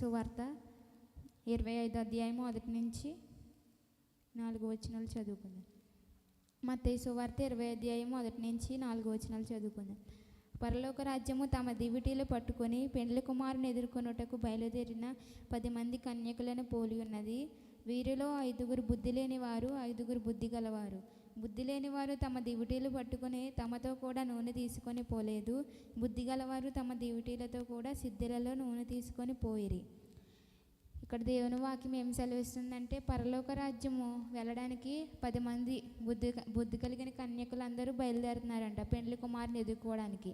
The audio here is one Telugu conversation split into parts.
సువార్త ఇరవై ఐదు అధ్యాయము మొదటి నుంచి నాలుగు వచనాలు చదువుకుందాం. మత్తయి సువార్త ఇరవై అధ్యాయం మొదటి నుంచి నాలుగు వచనాలు చదువుకుందాం. పరలోక రాజ్యము తమ దివిటీలు పట్టుకొని పెండ్లి కుమారుని ఎదుర్కొనుటకు బయలుదేరిన పది మంది కన్యకులను పోలి ఉన్నది. వీరిలో ఐదుగురు బుద్ధి లేని వారు ఐదుగురు బుద్ధి గలవారు. బుద్ధి లేని వారు తమ దివిటీలు పట్టుకుని తమతో కూడా నూనె తీసుకొని పోలేదు. బుద్ధి గలవారు తమ దివిటీలతో కూడా సిద్ధిలలో నూనె తీసుకొని పోయిరి. ఇక్కడ దేవుని వాక్యం ఏం సెలవిస్తుందంటే పరలోక రాజ్యము వెళ్ళడానికి పది మంది బుద్ధి బుద్ధి కలిగిన కన్యకులందరూ బయలుదేరుతున్నారంట పెండ్లి కుమారుని ఎదుర్కోవడానికి.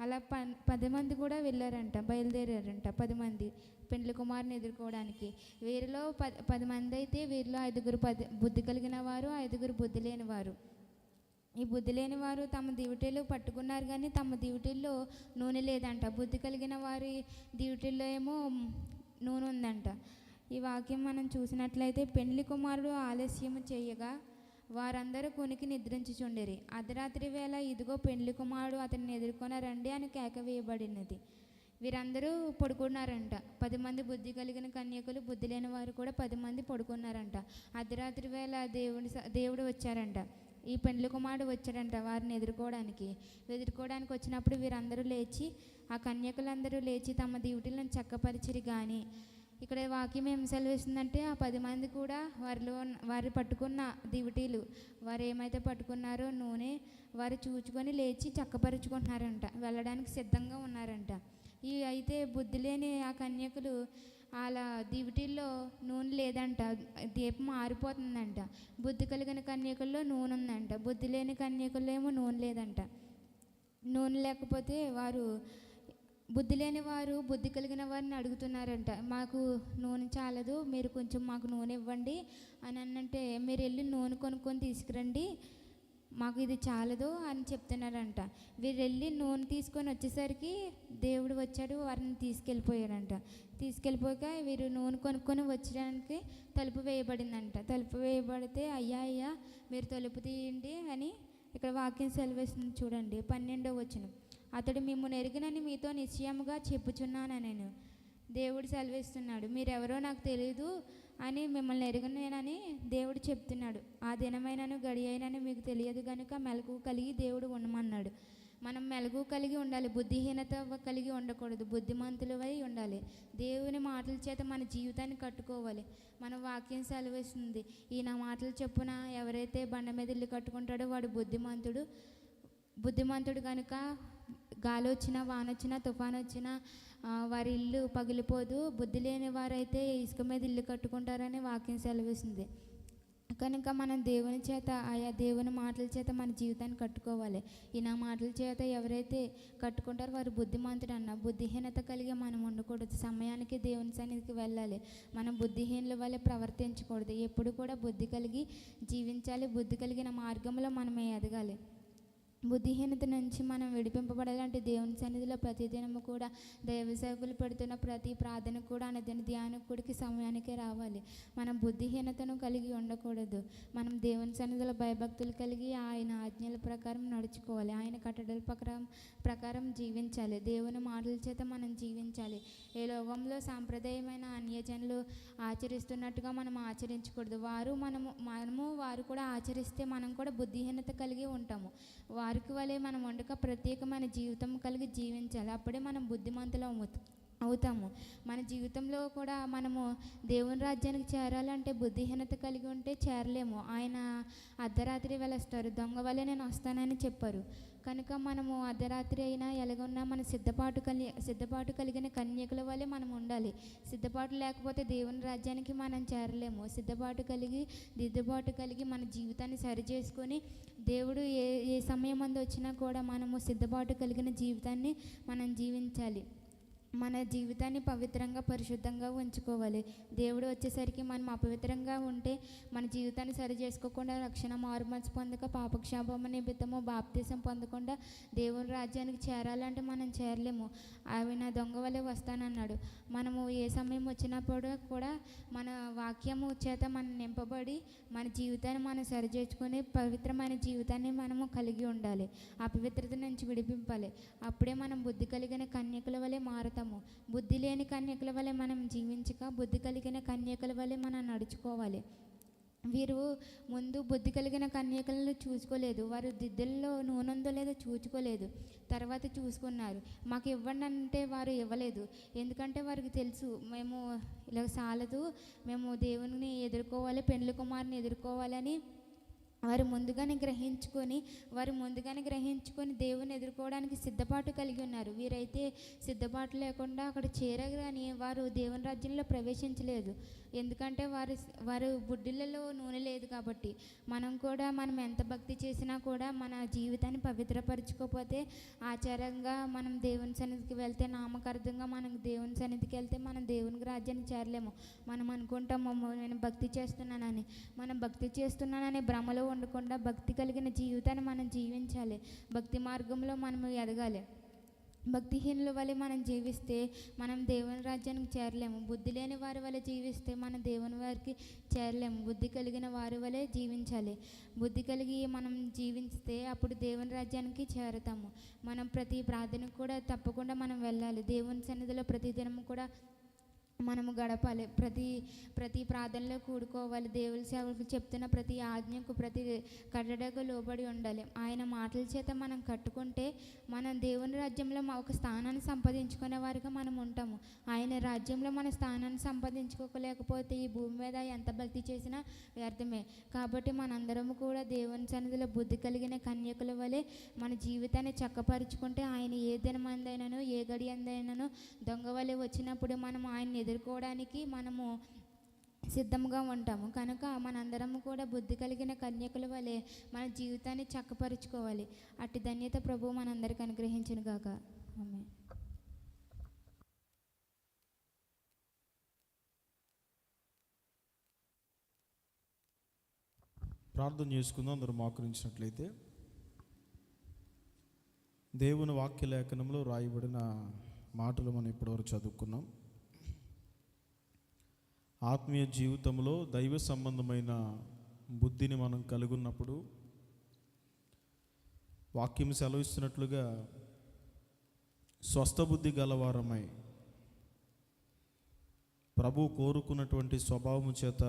అలా ప పది మంది కూడా వెళ్ళారంట బయలుదేరారంట పది మంది పెండ్లి కుమారుని ఎదుర్కోవడానికి. వీరిలో పది పది మంది అయితే వీరిలో ఐదుగురు పది బుద్ధి కలిగిన వారు ఐదుగురు బుద్ధి లేని వారు. ఈ బుద్ధి లేని వారు తమ దివిటీలు పట్టుకున్నారు కానీ తమ దివిటీల్లో నూనె లేదంట. బుద్ధి కలిగిన వారి దివిటీల్లో ఏమో నూనె ఉందంట. ఈ వాక్యం మనం చూసినట్లయితే పెండ్లి కుమారుడు ఆలస్యము చేయగా వారందరూ కొనికి నిద్రించుచుండిరి. అర్ధరాత్రి వేళ ఇదిగో పెండ్లి కుమారుడు అతన్ని ఎదుర్కొని రండి అని కేక వేయబడినది. వీరందరూ పడుకున్నారంట. పది మంది బుద్ధి కలిగిన కన్యకులు బుద్ధి లేని వారు కూడా పది మంది పడుకున్నారంట. అర్ధరాత్రి వేళ దేవుడి దేవుడు వచ్చారంట. ఈ పెండ్లి కుమారుడు వచ్చాడంట వారిని ఎదుర్కోవడానికి. ఎదుర్కోవడానికి వచ్చినప్పుడు వీరందరూ లేచి ఆ కన్యకులందరూ లేచి తమ డ్యూటీలను చక్కపరిచిరి కానీ ఇక్కడ వాక్యం ఏం సెలవిస్తుందంటే ఆ పది మంది కూడా వారిలో ఉన్న- పట్టుకున్న దివిటీలు వారు ఏమైతే పట్టుకున్నారో నూనె వారు చూచుకొని లేచి చక్కపరుచుకుంటున్నారంట వెళ్ళడానికి సిద్ధంగా ఉన్నారంట. ఈ అయితే బుద్ధి లేని ఆ కన్యకులు అలా దివిటీల్లో నూనె లేదంట దీపం ఆరిపోతుందంట. బుద్ధి కలిగిన కన్యకుల్లో నూనె ఉందంట బుద్ధి లేని కన్యకుల్లో ఏమో నూనె లేదంట. నూనె లేకపోతే వారు బుద్ధి లేని వారు బుద్ధి కలిగిన వారిని అడుగుతున్నారంట. మాకు నూనె చాలదు మీరు కొంచెం మాకు నూనె ఇవ్వండి అని అన్నంటే మీరు వెళ్ళి నూనె కొనుక్కొని తీసుకురండి మాకు ఇది చాలదు అని చెప్తున్నారంట. వీరు వెళ్ళి నూనె తీసుకొని వచ్చేసరికి దేవుడు వచ్చాడు వారిని తీసుకెళ్ళిపోయాడంట. తీసుకెళ్ళిపోయాక వీరు నూనె కొనుక్కొని వచ్చడానికి తలుపు వేయబడిందంట. తలుపు వేయబడితే అయ్యా అయ్యా మీరు తలుపు తీయండి అని ఇక్కడ వాక్యం సెలవేస్తుంది చూడండి. పన్నెండో వచ్చిన అతడు మిమ్మల్ని ఎరిగినని మీతో నిశ్చయముగా చెప్పుచున్నాను నేను. దేవుడు సెలవిస్తున్నాడు మీరెవరో నాకు తెలియదు అని మిమ్మల్ని ఎరగనేనని దేవుడు చెప్తున్నాడు. ఆ దినమైనను గడి అయినను మీకు తెలియదు కనుక మెలకు కలిగి దేవుడు ఉండమన్నాడు. మనం మెలగు కలిగి ఉండాలి బుద్ధిహీనత కలిగి ఉండకూడదు బుద్ధిమంతులవై ఉండాలి. దేవుని మాటల చేత మన జీవితాన్ని కట్టుకోవాలి. మన వాక్యం సెలవిస్తుంది ఈ నా మాటలు చెప్పున ఎవరైతే బండ మీద ఇల్లు కట్టుకుంటాడో వాడు బుద్ధిమంతుడు. బుద్ధిమంతుడు కనుక గాలి వచ్చినా వాన వచ్చినా తుఫాన్ వచ్చినా వారి ఇల్లు పగిలిపోదు. బుద్ధి లేని వారైతే ఇసుక మీద ఇల్లు కట్టుకుంటారని వాక్యం సెలవిస్తుంది. కనుక మనం దేవుని చేత ఆయా దేవుని మాటల చేత మన జీవితాన్ని కట్టుకోవాలి. ఈ నా మాటల చేత ఎవరైతే కట్టుకుంటారో వారు బుద్ధిమంతుడు అన్న బుద్ధిహీనత కలిగి మనం ఉండకూడదు. సమయానికి దేవుని సన్నిధికి వెళ్ళాలి. మనం బుద్ధిహీనుల వల్ల ప్రవర్తించకూడదు. ఎప్పుడు కూడా బుద్ధి కలిగి జీవించాలి. బుద్ధి కలిగిన మార్గంలో మనం ఎదగాలి. బుద్ధిహీనత నుంచి మనం విడిపింపబడాలంటే దేవుని సన్నిధిలో ప్రతిదినము కూడా దైవ సేవకులు పెడుతున్న ప్రతి ప్రార్థన కూడా అనదిన ధ్యానం కూడికి సమయానికే రావాలి. మనం బుద్ధిహీనతను కలిగి ఉండకూడదు. మనం దేవుని సన్నిధిలో భయభక్తులు కలిగి ఆయన ఆజ్ఞల ప్రకారం నడుచుకోవాలి. ఆయన కట్టడల ప్రకారం ప్రకారం జీవించాలి. దేవుని మాటల చేత మనం జీవించాలి. ఏ లోకంలో సాంప్రదాయమైన అన్యజనులు ఆచరిస్తున్నట్టుగా మనం ఆచరించకూడదు. వారు మనము మనము వారు కూడా ఆచరిస్తే మనం కూడా బుద్ధిహీనత కలిగి ఉంటాము. వారు వారికి వలె మనం వండుక ప్రత్యేకమైన జీవితం కలిగి జీవించాలి. అప్పుడే మనం బుద్ధిమంతులం అవుతాం. అవుతాము. మన జీవితంలో కూడా మనము దేవుని రాజ్యానికి చేరాలంటే బుద్ధిహీనత కలిగి ఉంటే చేరలేము. ఆయన అర్ధరాత్రి వెళ్ళొస్తారు దొంగ వల్లే నేను వస్తానని చెప్పారు. కనుక మనము అర్ధరాత్రి అయినా ఎలాగున్నా మన సిద్ధపాటు కలి సిద్ధపాటు కలిగిన కన్యకుల వల్లే మనం ఉండాలి. సిద్ధపాటు లేకపోతే దేవుని రాజ్యానికి మనం చేరలేము. సిద్ధపాటు కలిగి దిద్దుబాటు కలిగి మన జీవితాన్ని సరి చేసుకొని దేవుడు ఏ ఏ సమయం అందు వచ్చినా కూడా మనము సిద్ధపాటు కలిగిన జీవితాన్ని మనం జీవించాలి. మన జీవితాన్ని పవిత్రంగా పరిశుద్ధంగా ఉంచుకోవాలి. దేవుడు వచ్చేసరికి మనం అపవిత్రంగా ఉంటే మన జీవితాన్ని సరి చేసుకోకుండా రక్షణ మారుమనసు పొందక పాపక్షాపము నిమిత్తము బాప్తీసం పొందకుండా దేవుని రాజ్యానికి చేరాలంటే మనం చేరలేము. ఆయన దొంగ వలె వస్తానన్నాడు. మనము ఏ సమయం వచ్చినప్పుడు కూడా మన వాక్యము చేత మనం నింపబడి మన జీవితాన్ని మనం సరి చేసుకుని పవిత్రమైన జీవితాన్ని మనము కలిగి ఉండాలి. అపవిత్రత నుంచి విడిపింపాలి. అప్పుడే మనం బుద్ధి కలిగిన కన్యకుల వలె మారుతాం. ఉంటాము బుద్ధి లేని కన్యకల వలె మనం జీవించక బుద్ధి కలిగిన కన్యకల వలె మనం నడుచుకోవాలి. వీరు ముందు బుద్ధి కలిగిన కన్యకలను చూసుకోలేదు. వారు దిద్దుల్లో నూనెందో లేదో చూసుకోలేదు తర్వాత చూసుకున్నారు. మాకు ఇవ్వండి అంటే వారు ఇవ్వలేదు. ఎందుకంటే వారికి తెలుసు మేము ఇలా సాలదు మేము దేవుని ఎదుర్కోవాలి పెండ్లి కుమారుని ఎదుర్కోవాలని వారు ముందుగానే గ్రహించుకొని వారు ముందుగానే గ్రహించుకొని దేవుని ఎదుర్కోవడానికి సిద్ధపాటు కలిగి ఉన్నారు. వీరైతే సిద్ధపాటు లేకుండా అక్కడ చేరగానే వారు దేవుని రాజ్యంలో ప్రవేశించలేదు. ఎందుకంటే వారు వారు బుడ్డిలలో నూనె లేదు కాబట్టి. మనం కూడా మనం ఎంత భక్తి చేసినా కూడా మన జీవితాన్ని పవిత్రపరచుకోకపోతే ఆచారంగా మనం దేవుని సన్నిధికి వెళ్తే నామకార్థంగా మనం దేవుని సన్నిధికి వెళ్తే మనం దేవుని రాజ్యాన్ని చేరలేము. మనం అనుకుంటాము నేను భక్తి చేస్తున్నానని. మనం భక్తి చేస్తున్నానని భ్రమలో ఉండకుండా భక్తి కలిగిన జీవితాన్ని మనం జీవించాలి. భక్తి మార్గంలో మనం ఎదగాలి. భక్తిహీనుల వలె మనం జీవిస్తే మనం దేవుని రాజ్యానికి చేరలేము. బుద్ధి లేని వారి వలె జీవిస్తే మనం దేవుని వారికి చేరలేము. బుద్ధి కలిగిన వారి వలె జీవించాలి. బుద్ధి కలిగి మనం జీవిస్తే అప్పుడు దేవుని రాజ్యానికి చేరతాము. మనం ప్రతి ప్రార్థనకు కూడా తప్పకుండా మనం వెళ్ళాలి. దేవుని సన్నిధిలో ప్రతిదినం కూడా మనము గడపాలి. ప్రతి ప్రతి ప్రార్థనలో కూడుకోవాలి. దేవుని సేవకు చెప్తున్న ప్రతి ఆజ్ఞకు ప్రతి కట్టడకు లోబడి ఉండాలి. ఆయన మాటల చేత మనం కట్టుకుంటే మనం దేవుని రాజ్యంలో మా ఒక స్థానాన్ని సంపాదించుకునే వారిగా మనం ఉంటాము. ఆయన రాజ్యంలో మన స్థానాన్ని సంపాదించుకోలేకపోతే ఈ భూమి మీద ఎంత భక్తి చేసినా వ్యర్థమే. కాబట్టి మనందరం కూడా దేవుని సన్నిధిలో బుద్ధి కలిగిన కన్యకుల వలె మన జీవితాన్ని చక్కపరుచుకుంటే ఆయన ఏ దినమందైనను ఏ గడి అందైనను దొంగ వలె వచ్చినప్పుడు మనం ఆయన్ని ఎదుర్కోవడానికి మనము సిద్ధంగా ఉంటాము. కనుక మనందరము కూడా బుద్ధి కలిగిన కన్యకుల వలె మన జీవితాన్ని చక్కపరుచుకోవాలి. అట్టి ధన్యత ప్రభు మనందరికి అనుగ్రహించను గాక. ఆమె ప్రార్థన చేసుకుందాం అందరూ మోకరించినట్లయితే. దేవుని వాక్య లేఖనంలో రాయబడిన మాటలు మనం ఇప్పటివరకు చదువుకున్నాం. ఆత్మీయ జీవితంలో దైవ సంబంధమైన బుద్ధిని మనం కలుగున్నప్పుడు వాక్యం సెలవిస్తున్నట్లుగా స్వస్థబుద్ధి గలవారమై ప్రభు కోరుకున్నటువంటి స్వభావము చేత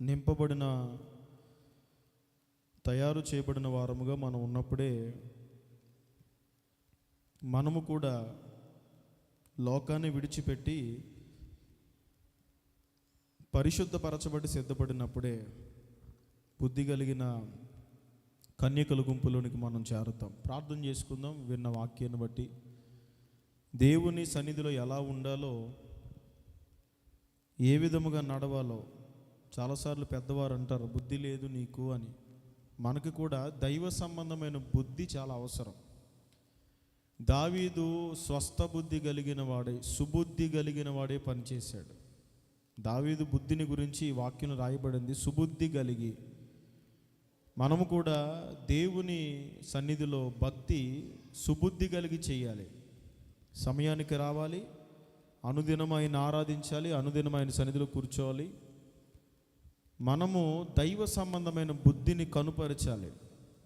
నింపబడిన తయారు చేయబడిన వారముగా మనం ఉన్నప్పుడే మనము కూడా లోకాన్ని విడిచిపెట్టి పరిశుద్ధపరచబడి సిద్ధపడినప్పుడే బుద్ధి కలిగిన కన్యకల గుంపులోనికి మనం చేరుతాం. ప్రార్థన చేసుకుందాం విన్న వాక్యాన్ని బట్టి. దేవుని సన్నిధిలో ఎలా ఉండాలో ఏ విధముగా నడవాలో చాలాసార్లు పెద్దవారు అంటారు బుద్ధి లేదు నీకు అని. మనకు కూడా దైవ సంబంధమైన బుద్ధి చాలా అవసరం. దావీదు స్వస్థ బుద్ధి కలిగిన వాడే సుబుద్ధి కలిగిన వాడే పనిచేశాడు. దావీదు బుద్ధిని గురించి ఈ వాక్యం రాయబడింది. సుబుద్ధి కలిగి మనము కూడా దేవుని సన్నిధిలో భక్తి సుబుద్ధి కలిగి చేయాలి. సమయానికి రావాలి అనుదినం ఆయన ఆరాధించాలి అనుదినం ఆయన సన్నిధిలో కూర్చోవాలి. మనము దైవ సంబంధమైన బుద్ధిని కనుపరచాలి.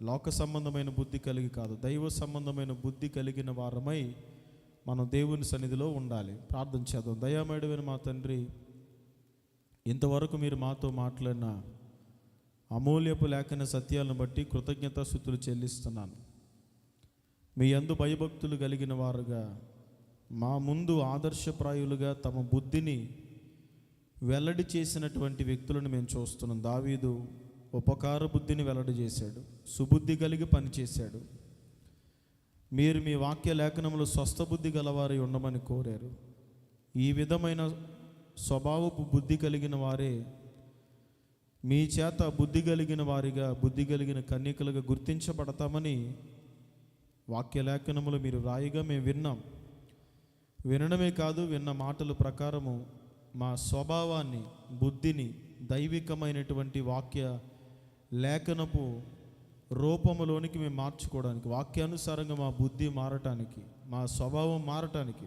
లోక సంబంధమైన బుద్ధి కలిగి కాదు. దైవ సంబంధమైన బుద్ధి కలిగిన వారమై మనం దేవుని సన్నిధిలో ఉండాలి. ప్రార్థన చేద్దాం. దయామేడవైన మా తండ్రి ఇంతవరకు మీరు మాతో మాట్లాడిన అమూల్యపు లేఖన సత్యాలను బట్టి కృతజ్ఞతాస్థుతులు చెల్లిస్తున్నాను. మీ అందు భయభక్తులు కలిగిన వారుగా మా ముందు ఆదర్శప్రాయులుగా తమ బుద్ధిని వెల్లడి చేసినటువంటి వ్యక్తులను మేము చూస్తున్నాం. దావీదు ఉపకార బుద్ధిని వెల్లడి చేశాడు సుబుద్ధి కలిగి పనిచేశాడు మీరు మీ వాక్య లేఖనంలో స్వస్థ బుద్ధి గలవారి ఉండమని కోరారు. ఈ విధమైన స్వభావపు బుద్ధి కలిగిన వారే మీ చేత బుద్ధి కలిగిన వారిగా బుద్ధి కలిగిన కన్యకలుగా గుర్తించబడతామని వాక్యలేఖనములు మీరు రాయిగా మేము విన్నాం. వినడమే కాదు విన్న మాటల ప్రకారము మా స్వభావాన్ని బుద్ధిని దైవికమైనటువంటి వాక్య లేఖనపు రూపములోనికి మేము మార్చుకోవడానికి వాక్యానుసారంగా మా బుద్ధి మారటానికి మా స్వభావం మారటానికి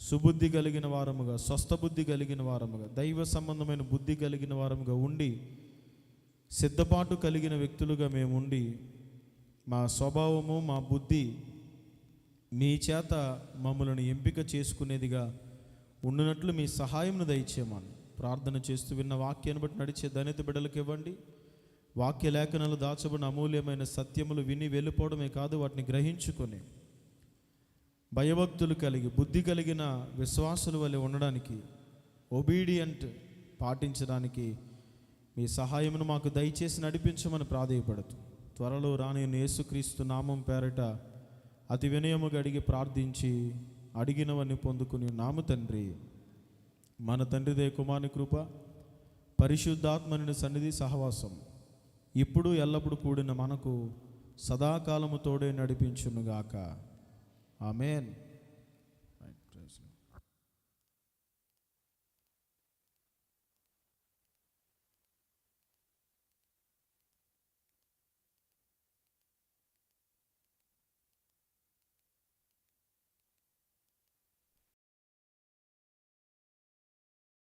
సుబుద్ధి కలిగిన వారముగా స్వస్థబుద్ధి కలిగిన వారముగా దైవ సంబంధమైన బుద్ధి కలిగిన వారముగా ఉండి సిద్ధపాటు కలిగిన వ్యక్తులుగా మేము ఉండి మా స్వభావము మా బుద్ధి మీ చేత మమ్మల్ని ఎంపిక చేసుకునేదిగా ఉండినట్లు మీ సహాయంను దయచేయమని ప్రార్థన చేస్తూ విన్న వాక్యాన్ని బట్టి నడిచే ధన్యత బిడ్డలకు ఇవ్వండి. వాక్య లేఖనాలు దాచబడిన అమూల్యమైన సత్యములు విని వెళ్ళిపోవడమే కాదు వాటిని గ్రహించుకొని భయభక్తులు కలిగి బుద్ధి కలిగిన విశ్వాసుల వలె ఉండడానికి ఒబీడియంట్ పాటించడానికి మీ సహాయమును మాకు దయచేసి నడిపించమని ప్రాధేయపడుతూ. త్వరలో రాని యేసుక్రీస్తు నామం పేరట అతి వినయముగా అడిగి ప్రార్థించి అడిగినవన్నీ పొందుకుని నామ తండ్రి. మన తండ్రిదే కుమారుని కృప పరిశుద్ధాత్మని సన్నిధి సహవాసం. ఇప్పుడు ఎల్లప్పుడు కూడిన మనకు సదాకాలము తోడే నడిపించునుగాక. Amen.